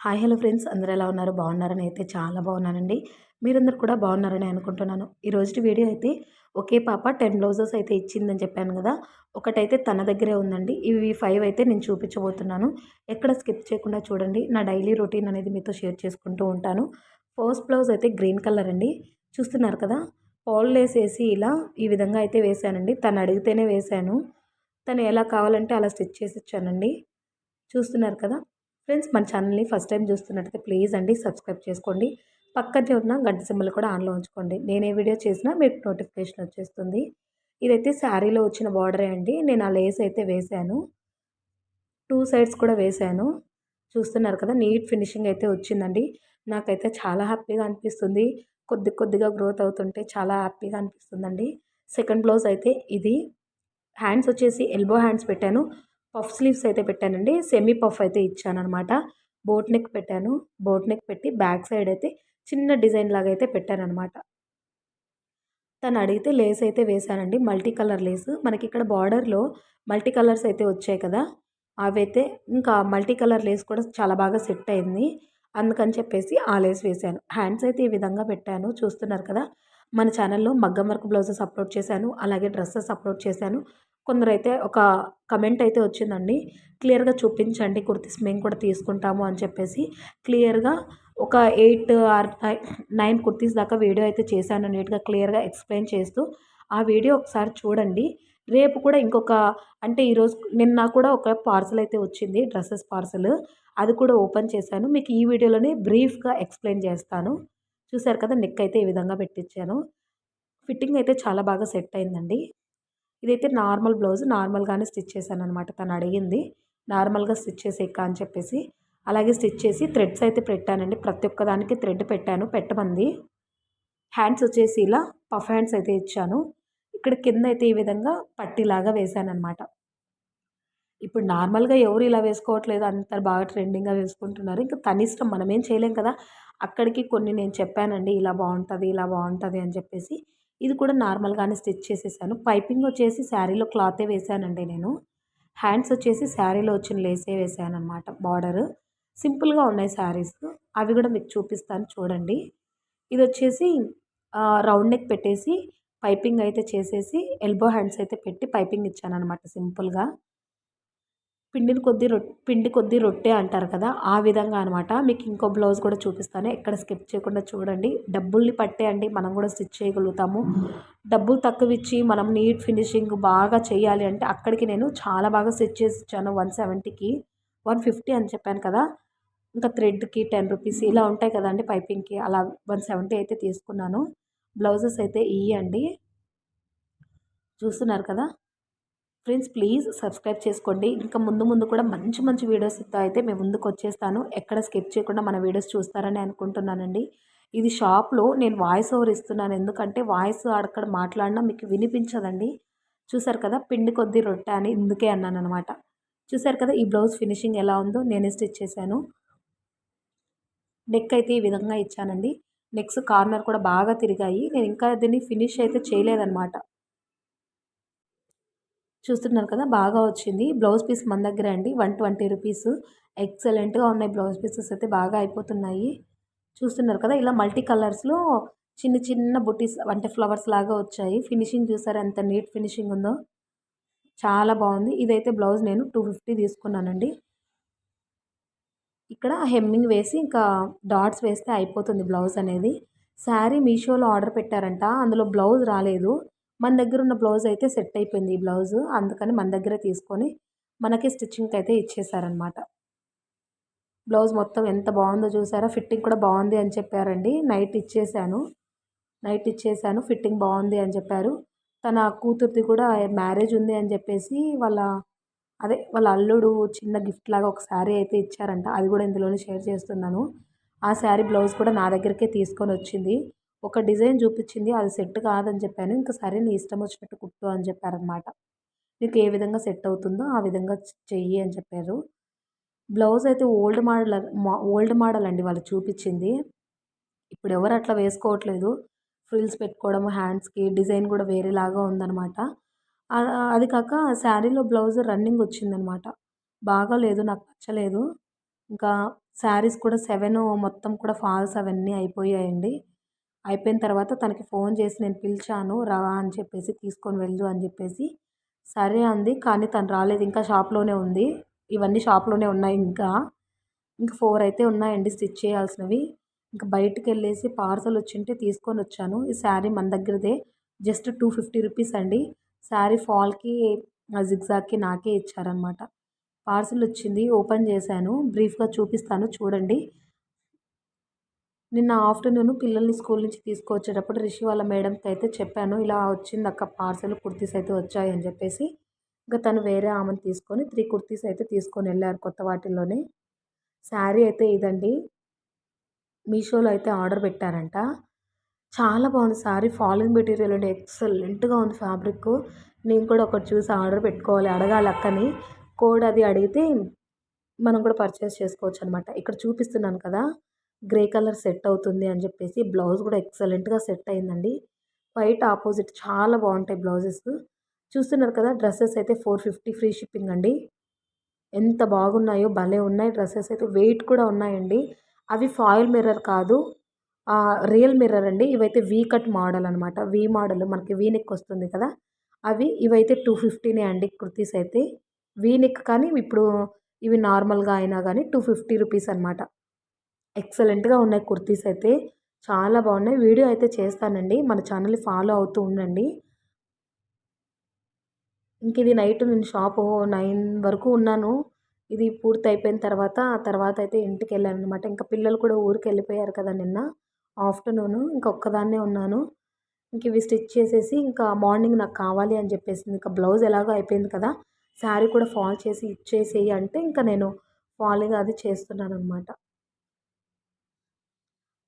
Hi hello friends అందరూ ఎలా ఉన్నారు? బాగున్నారని అయితే చాలా బాగున్నానండి. మీరందరూ కూడా బాగున్నారని అనుకుంటున్నాను. ఈరోజు వీడియో అయితే ఒకే పాప టెన్ బ్లౌజెస్ అయితే ఇచ్చిందని చెప్పాను కదా ఒకటైతే తన దగ్గరే ఉందండి. ఇవి ఫైవ్ అయితే నేను చూపించబోతున్నాను. ఎక్కడ స్కిప్ చేయకుండా చూడండి. నా డైలీ రొటీన్ అనేది మీతో షేర్ చేసుకుంటూ ఉంటాను. ఫస్ట్ బ్లౌజ్ అయితే గ్రీన్ కలర్ అండి. చూస్తున్నారు కదా పాల్ వేసేసి ఇలా ఈ విధంగా అయితే వేసానండి తను అడిగితేనే వేశాను. తను ఎలా కావాలంటే అలా స్టిచ్ చేసి ఇచ్చానండి. చూస్తున్నారు కదా ఫ్రెండ్స్ మన ఛానల్ని ఫస్ట్ టైం చూస్తున్నట్టయితే ప్లీజ్ అండి సబ్స్క్రైబ్ చేసుకోండి. పక్కనే ఉన్న గంట సింబల్ కూడా ఆన్లో ఉంచుకోండి. నేను ఏ వీడియో చేసినా మీకు నోటిఫికేషన్ వచ్చేస్తుంది. ఇదైతే శారీలో వచ్చిన బార్డరే అండి. నేను ఆ లేస్ అయితే వేశాను. టూ సైడ్స్ కూడా వేశాను. చూస్తున్నారు కదా నీట్ ఫినిషింగ్ అయితే వచ్చిందండి. నాకైతే చాలా హ్యాపీగా అనిపిస్తుంది. కొద్ది కొద్దిగా గ్రోత్ అవుతుంటే చాలా హ్యాపీగా అనిపిస్తుందండి. సెకండ్ బ్లౌజ్ అయితే ఇది. హ్యాండ్స్ వచ్చేసి ఎల్బో హ్యాండ్స్ పెట్టాను. పఫ్ స్లీవ్స్ అయితే పెట్టానండి. సెమీ పఫ్ అయితే ఇచ్చాను అనమాట బోట్ నెక్ పెట్టాను. బోట్ నెక్ పెట్టి బ్యాక్ సైడ్ అయితే చిన్న డిజైన్ లాగా అయితే పెట్టాను అనమాట తను అడిగితే లేస్ అయితే వేశానండి. మల్టీ కలర్ లేస్ మనకి ఇక్కడ బార్డర్లో మల్టీ కలర్స్ అయితే వచ్చాయి కదా. అవైతే ఇంకా మల్టీ కలర్ లేస్ కూడా చాలా బాగా సెట్ అయింది. అందుకని చెప్పేసి ఆ లేస్ వేశాను. హ్యాండ్స్ అయితే ఈ విధంగా పెట్టాను. చూస్తున్నారు కదా. మన ఛానల్లో మగ్గం వర్క్ బ్లౌజెస్ అప్లోడ్ చేశాను. అలాగే డ్రెస్సెస్ అప్లోడ్ చేశాను. కొందరైతే ఒక కమెంట్ అయితే వచ్చిందండి. క్లియర్గా చూపించండి కుర్తీస్ మేము కూడా తీసుకుంటాము అని చెప్పేసి క్లియర్గా ఒక ఎయిట్ ఆర్ నైన్ కుర్తీస్ దాకా వీడియో అయితే చేశాను. నీట్గా క్లియర్గా ఎక్స్ప్లెయిన్ చేస్తూ ఆ వీడియో ఒకసారి చూడండి. రేపు కూడా ఇంకొక అంటే ఈరోజు నిన్న కూడా ఒక పార్సల్ అయితే వచ్చింది డ్రెస్సెస్ పార్సల్ అది కూడా ఓపెన్ చేశాను. మీకు ఈ వీడియోలోనే బ్రీఫ్గా ఎక్స్ప్లెయిన్ చేస్తాను. చూసారు కదా నెక్ అయితే ఈ విధంగా పెట్టించాను. ఫిట్టింగ్ అయితే చాలా బాగా సెట్ అయిందండి. ఇదైతే నార్మల్ బ్లౌజ్ నార్మల్గానే స్టిచ్ చేశాను అనమాట తను అడిగింది నార్మల్గా స్టిచ్ చేసేక్క అని చెప్పేసి. అలాగే స్టిచ్ చేసి థ్రెడ్స్ అయితే పెట్టానండి. ప్రతి ఒక్క దానికి థ్రెడ్ పెట్టాను పెట్టమంది. హ్యాండ్స్ వచ్చేసి ఇలా పఫ్ హ్యాండ్స్ అయితే ఇచ్చాను. ఇక్కడ కింద అయితే ఈ విధంగా పట్టిలాగా వేసాను అనమాట ఇప్పుడు నార్మల్గా ఎవరు ఇలా వేసుకోవట్లేదు అంత బాగా ట్రెండింగ్గా వేసుకుంటున్నారు. ఇంకా తనిష్టం మనమేం మనం ఏం చేయలేం కదా. అక్కడికి కొన్ని నేను చెప్పానండి ఇలా బాగుంటుంది ఇలా బాగుంటుంది అని చెప్పేసి. ఇది కూడా నార్మల్గానే స్టిచ్ చేసేసాను. పైపింగ్ వచ్చేసి శారీలో క్లాతే వేసానండి నేను. హ్యాండ్స్ వచ్చేసి శారీలో వచ్చిన లేసే వేసాను అనమాట బార్డర్. సింపుల్గా ఉన్నాయి శారీస్. అవి కూడా మీకు చూపిస్తాను చూడండి. ఇది వచ్చేసి రౌండ్ నెక్ పెట్టేసి పైపింగ్ అయితే చేసేసి ఎల్బో హ్యాండ్స్ అయితే పెట్టి పైపింగ్ ఇచ్చాను అనమాట సింపుల్గా. పిండిని కొద్ది రొ పిండి కొద్ది రొట్టె అంటారు కదా ఆ విధంగా అనమాట మీకు ఇంకో బ్లౌజ్ కూడా చూపిస్తాను. ఎక్కడ స్కిప్ చేయకుండా చూడండి. డబ్బుల్ని పట్టేయండి మనం కూడా స్టిచ్ చేయగలుగుతాము. డబ్బులు తక్కువ ఇచ్చి మనం నీట్ ఫినిషింగ్ బాగా చేయాలి అంటే అక్కడికి నేను చాలా బాగా స్టిచ్ చేసి ఇచ్చాను. వన్ సెవెంటీకి వన్ ఫిఫ్టీ అని చెప్పాను కదా. ఇంకా థ్రెడ్కి టెన్ రూపీస్ ఇలా ఉంటాయి కదండి పైపింగ్కి. అలా వన్ సెవెంటీ అయితే తీసుకున్నాను. బ్లౌజెస్ అయితే ఇవ్వండి చూస్తున్నారు కదా? ఫ్రెండ్స్ ప్లీజ్ సబ్స్క్రైబ్ చేసుకోండి. ఇంకా ముందు ముందు కూడా మంచి మంచి వీడియోస్తో అయితే మేము ముందుకు వచ్చేస్తాను. ఎక్కడ స్కిప్ చేయకుండా మన వీడియోస్ చూస్తారని అనుకుంటున్నానండి. ఇది షాప్లో నేను వాయిస్ ఓవర్ ఇస్తున్నాను. ఎందుకంటే వాయిస్ అక్కడ మాట్లాడినా మీకు వినిపించదండి. చూసారు కదా పిండి కొద్ది రొట్టె అని ఇందుకే అన్నాను అనమాట చూసారు కదా ఈ బ్లౌజ్ ఫినిషింగ్ ఎలా ఉందో నేనే స్టిచ్ చేశాను. నెక్ అయితే ఈ విధంగా ఇచ్చానండి. నెక్స్ట్ కార్నర్ కూడా బాగా తిరిగాయి. నేను ఇంకా దీన్ని ఫినిష్ అయితే చేయలేదన్నమాట. చూస్తున్నారు కదా బాగా వచ్చింది. బ్లౌజ్ పీస్ మన దగ్గర అండి వన్ ట్వంటీ రూపీస్. ఎక్సలెంట్గా ఉన్నాయి బ్లౌజ్ పీసెస్ అయితే బాగా అయిపోతున్నాయి. చూస్తున్నారు కదా ఇలా మల్టీ కలర్స్లో చిన్న చిన్న బుటీస్ అంటే ఫ్లవర్స్ లాగా వచ్చాయి. ఫినిషింగ్ చూసారు ఎంత నీట్ ఫినిషింగ్ ఉందో. చాలా బాగుంది. ఇదైతే బ్లౌజ్ నేను టూ ఫిఫ్టీ తీసుకున్నానండి. ఇక్కడ హెమ్మింగ్ వేసి ఇంకా డాట్స్ వేస్తే అయిపోతుంది బ్లౌజ్ అనేది. శారీ మీషోలో ఆర్డర్ పెట్టారంట అందులో బ్లౌజ్ రాలేదు. మన దగ్గర ఉన్న బ్లౌజ్ అయితే సెట్ అయిపోయింది ఈ బ్లౌజ్. అందుకని మన దగ్గరే తీసుకొని మనకి స్టిచ్చింగ్కి అయితే ఇచ్చేసారనమాట బ్లౌజ్ మొత్తం ఎంత బాగుందో చూసారా? ఫిట్టింగ్ కూడా బాగుంది అని చెప్పారండి. నైట్ ఇచ్చేసాను. నైట్ ఇచ్చేసాను. ఫిట్టింగ్ బాగుంది అని చెప్పారు. తన కూతురిది కూడా మ్యారేజ్ ఉంది అని చెప్పేసి వాళ్ళ అదే వాళ్ళ అల్లుడు చిన్న గిఫ్ట్ లాగా ఒక శారీ అయితే ఇచ్చారంట. అది కూడా ఇందులోనే షేర్ చేస్తున్నాను. ఆ శారీ బ్లౌజ్ కూడా నా దగ్గరికే తీసుకొని వచ్చింది. ఒక డిజైన్ చూపించింది అది సెట్ కాదని చెప్పాను. ఇంకా సరే నీ ఇష్టం వచ్చినట్టు కుట్టు అని చెప్పారనమాట నీకు ఏ విధంగా సెట్ అవుతుందో ఆ విధంగా చెయ్యి అని చెప్పారు. బ్లౌజ్ అయితే ఓల్డ్ మోడల్ ఓల్డ్ మోడల్ అండి వాళ్ళు చూపించింది. ఇప్పుడు ఎవరు అట్లా వేసుకోవట్లేదు. ఫ్రిల్స్ పెట్టుకోవడం హ్యాండ్స్కి డిజైన్ కూడా వేరేలాగా ఉందన్నమాట. అది కాక శారీలో బ్లౌజ్ రన్నింగ్ వచ్చిందనమాట బాగా లేదు నాకు నచ్చలేదు. ఇంకా శారీస్ కూడా సెవెన్ మొత్తం కూడా ఫాల్స్ అవన్నీ అయిపోయాయండి. అయిపోయిన తర్వాత తనకి ఫోన్ చేసి నేను పిలిచాను రా అని చెప్పేసి తీసుకొని వెళ్ళు అని చెప్పేసి. సరే అంది కానీ తను రాలేదు. ఇంకా షాప్లోనే ఉంది. ఇవన్నీ షాప్లోనే ఉన్నాయి ఇంకా. ఇంకా ఫోర్ అయితే ఉన్నాయండి స్టిచ్ చేయాల్సినవి. ఇంకా బయటకు వెళ్ళేసి పార్సల్ వచ్చింటే తీసుకొని వచ్చాను. ఈ శారీ మన దగ్గరదే. జస్ట్ టూ ఫిఫ్టీ రూపీస్ అండి. శారీ ఫాల్కి జిగ్జాగ్కి నాకే ఇచ్చారనమాట పార్సిల్ వచ్చింది ఓపెన్ చేశాను. బ్రీఫ్గా చూపిస్తాను చూడండి. నిన్న ఆఫ్టర్నూన్ పిల్లల్ని స్కూల్ నుంచి తీసుకొచ్చేటప్పుడు రిషి వాళ్ళ మేడంకి అయితే చెప్పాను ఇలా వచ్చింది అక్క పార్సల్ కుర్తీస్ అయితే వచ్చాయి అని చెప్పేసి. ఇంకా తను వేరే ఆమెను తీసుకొని త్రీ కుర్తీస్ అయితే తీసుకొని వెళ్ళారు కొత్త వాటిల్లోనే. శారీ అయితే ఇదండి. మీషోలో అయితే ఆర్డర్ పెట్టారంట. చాలా బాగుంది శారీ. ఫాలింగ్ మెటీరియల్ అండి ఎక్సలెంట్గా ఉంది ఫ్యాబ్రిక్ నేను కూడా ఒకటి చూసి ఆర్డర్ పెట్టుకోవాలి అడగాలి అక్కని. కోడ్ అది అడిగితే మనం కూడా పర్చేస్ చేసుకోవచ్చు అనమాట ఇక్కడ చూపిస్తున్నాను కదా. గ్రే కలర్ సెట్ అవుతుంది అని చెప్పేసి బ్లౌజ్ కూడా ఎక్సలెంట్గా సెట్ అయిందండి. వైట్ ఆపోజిట్ చాలా బాగుంటాయి బ్లౌజెస్. చూస్తున్నారు కదా డ్రెస్సెస్ అయితే ఫోర్ ఫిఫ్టీ ఫ్రీ షిప్పింగ్ అండి. ఎంత బాగున్నాయో భలే ఉన్నాయి డ్రెస్సెస్ అయితే. వెయిట్ కూడా ఉన్నాయండి. అవి ఫాయిల్ మిర్రర్ కాదు రియల్ మిర్రర్ అండి. ఇవైతే వీ కట్ మోడల్ అనమాట వీ మోడల్ మనకి వీ నెక్ వస్తుంది కదా. అవి ఇవైతే టూ ఫిఫ్టీనే అండి కుర్తీస్ అయితే. వీ నెక్ కానీ ఇప్పుడు ఇవి నార్మల్గా అయినా కానీ టూ ఫిఫ్టీ రూపీస్ అనమాట ఎక్సలెంట్గా ఉన్నాయి కుర్తీస్ అయితే. చాలా బాగున్నాయి. వీడియో అయితే చేస్తానండి. మన ఛానల్ని ఫాలో అవుతూ ఉండండి. ఇంక ఇది నైట్ నేను షాపు నైన్ వరకు ఉన్నాను. ఇది పూర్తి అయిపోయిన తర్వాత ఆ తర్వాత అయితే ఇంటికి వెళ్ళాను అనమాట ఇంకా పిల్లలు కూడా ఊరికి వెళ్ళిపోయారు కదా నిన్న. ఆఫ్టర్నూన్ ఇంకా ఒక్కదాన్నే ఉన్నాను. ఇంక ఇవి స్టిచ్ చేసేసి ఇంకా మార్నింగ్ నాకు కావాలి అని చెప్పేసి ఇంకా బ్లౌజ్ ఎలాగో అయిపోయింది కదా. శారీ కూడా ఫాల్ చేసి ఇచ్చేసేయి అంటే ఇంకా నేను ఫాలింగ్ అది చేస్తున్నాను అనమాట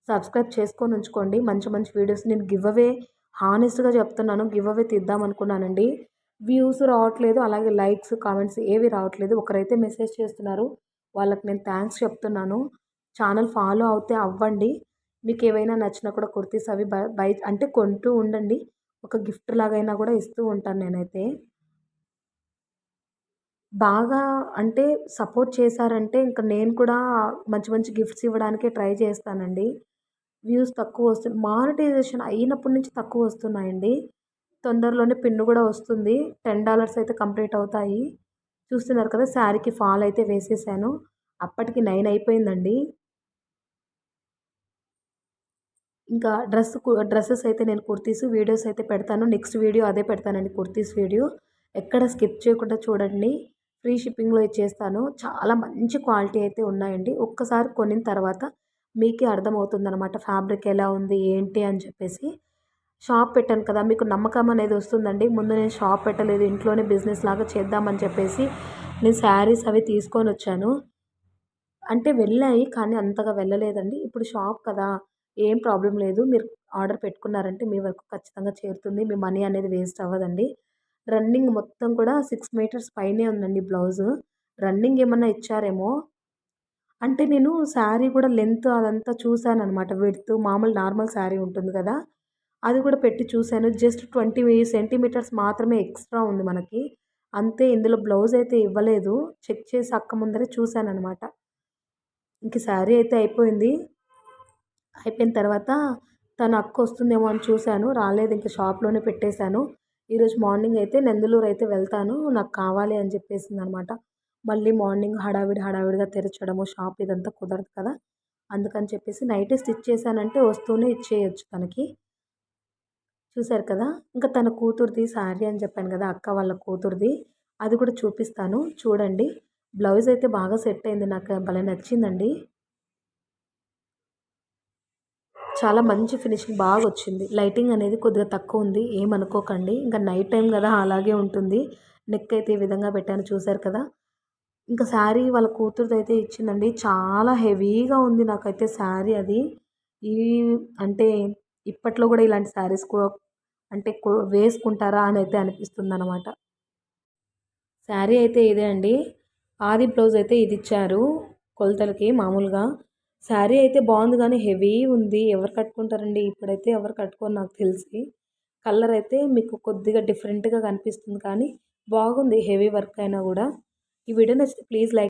సబ్స్క్రైబ్ చేసుకొని ఉంచుకోండి. మంచి మంచి వీడియోస్ నేను గివ్ అవే హానెస్ట్గా చెప్తున్నాను. గివ్ అవే తీద్దాం అనుకున్నానండి. వ్యూస్ రావట్లేదు. అలాగే లైక్స్ కామెంట్స్ ఏవి రావట్లేదు. ఒకరైతే మెసేజ్ చేస్తున్నారు. వాళ్ళకి నేను థ్యాంక్స్ చెప్తున్నాను. ఛానల్ ఫాలో అవుతే అవ్వండి. మీకు ఏవైనా నచ్చినా కూడా కుర్తీస్ అవి బై అంటే కొంటూ ఉండండి. ఒక గిఫ్ట్ లాగైనా కూడా ఇస్తూ ఉంటాను నేనైతే. బాగా అంటే సపోర్ట్ చేశారంటే ఇంకా నేను కూడా మంచి మంచి గిఫ్ట్స్ ఇవ్వడానికే ట్రై చేస్తానండి. వ్యూస్ తక్కువ వస్తుంది మానిటైజేషన్ అయినప్పటి నుంచి తక్కువ వస్తున్నాయండి. తొందరలోనే పిన్ను కూడా వస్తుంది. టెన్ డాలర్స్ అయితే కంప్లీట్ అవుతాయి. చూస్తున్నారు కదా శారీకి ఫాల్ అయితే వేసేసాను. అప్పటికి నైన్ అయిపోయిందండి. ఇంకా డ్రెస్ డ్రెస్సెస్ అయితే నేను కుర్తీస్ వీడియోస్ అయితే పెడతాను. నెక్స్ట్ వీడియో అదే పెడతానండి కుర్తీస్ వీడియో. ఎక్కడ స్కిప్ చేయకుండా చూడండి. ఫ్రీ షిప్పింగ్లో ఇచ్చేస్తాను. చాలా మంచి క్వాలిటీ అయితే ఉన్నాయండి. ఒక్కసారి కొనిన తర్వాత మీకే అర్థమవుతుంది అనమాట ఫ్యాబ్రిక్ ఎలా ఉంది ఏంటి అని చెప్పేసి. షాప్ పెట్టాను కదా మీకు నమ్మకం అనేది వస్తుందండి. ముందు నేను షాప్ పెట్టలేదు ఇంట్లోనే బిజినెస్ లాగా చేద్దామని చెప్పేసి నేను శారీస్ అవి తీసుకొని వచ్చాను. అంటే వెళ్ళాయి కానీ అంతగా వెళ్ళలేదండి. ఇప్పుడు షాప్ కదా ఏం ప్రాబ్లం లేదు. మీరు ఆర్డర్ పెట్టుకున్నారంటే మీ వరకు ఖచ్చితంగా చేరుతుంది. మీ మనీ అనేది వేస్ట్ అవ్వదండి. రన్నింగ్ మొత్తం కూడా సిక్స్ మీటర్స్ పైనే ఉందండి బ్లౌజు. రన్నింగ్ ఏమన్నా ఇచ్చారేమో? అంటే నేను శారీ కూడా లెంత్ అదంతా చూశాను అనమాట విడ్త్ మామూలు నార్మల్ శారీ ఉంటుంది కదా. అది కూడా పెట్టి చూశాను. జస్ట్ ట్వంటీ సెంటీమీటర్స్ మాత్రమే ఎక్స్ట్రా ఉంది మనకి. అంతే ఇందులో బ్లౌజ్ అయితే ఇవ్వలేదు. చెక్ చేసి అక్క ముందరే చూశాను అనమాట ఇంక శారీ అయితే అయిపోయింది. అయిపోయిన తర్వాత తను అక్క వస్తుందేమో అని చూశాను. రాలేదు ఇంకా షాప్లోనే పెట్టేశాను. ఈరోజు మార్నింగ్ అయితే నందులూరు అయితే వెళ్తాను. నాకు కావాలి అని చెప్పేసింది అనమాట మళ్ళీ మార్నింగ్ హడావిడి హడావిడిగా తెరచడము షాప్ ఇదంతా కుదరదు కదా. అందుకని చెప్పేసి నైట్ స్టిచ్ చేశానంటే వస్తూనే ఇచ్చేయచ్చు తనకి. చూశారు కదా? ఇంకా తన కూతురుది శారీ అని చెప్పాను కదా అక్క వాళ్ళ కూతురుది. అది కూడా చూపిస్తాను. చూడండి. బ్లౌజ్ అయితే బాగా సెట్ అయింది. నాకు భలే నచ్చిందండి. చాలా మంచి ఫినిషింగ్ బాగా వచ్చింది. లైటింగ్ అనేది కొద్దిగా తక్కువ ఉంది. ఏమనుకోకండి. ఇంకా నైట్ టైం కదా అలాగే ఉంటుంది. నెక్ అయితే ఈ విధంగా పెట్టాను. చూశారు కదా? ఇంకా శారీ వాళ్ళ కూతురుది అయితే ఇచ్చిందండి. చాలా హెవీగా ఉంది నాకైతే శారీ అది. ఈ అంటే ఇప్పట్లో కూడా ఇలాంటి శారీస్ అంటే వేసుకుంటారా అని అయితే అనిపిస్తుంది అనమాట శారీ అయితే ఇదే అండి. ఆది బ్లౌజ్ అయితే ఇది ఇచ్చారు కొలతలకి మామూలుగా. శారీ అయితే బాగుంది కానీ హెవీ ఉంది. ఎవరు కట్టుకుంటారండి? ఇప్పుడైతే ఎవరు కట్టుకోరు నాకు తెలిసి. కలర్ అయితే మీకు కొద్దిగా డిఫరెంట్గా కనిపిస్తుంది కానీ బాగుంది. హెవీ వర్క్ అయినా కూడా. ఈ వీడియో నచ్చితే ప్లీజ్ లైక్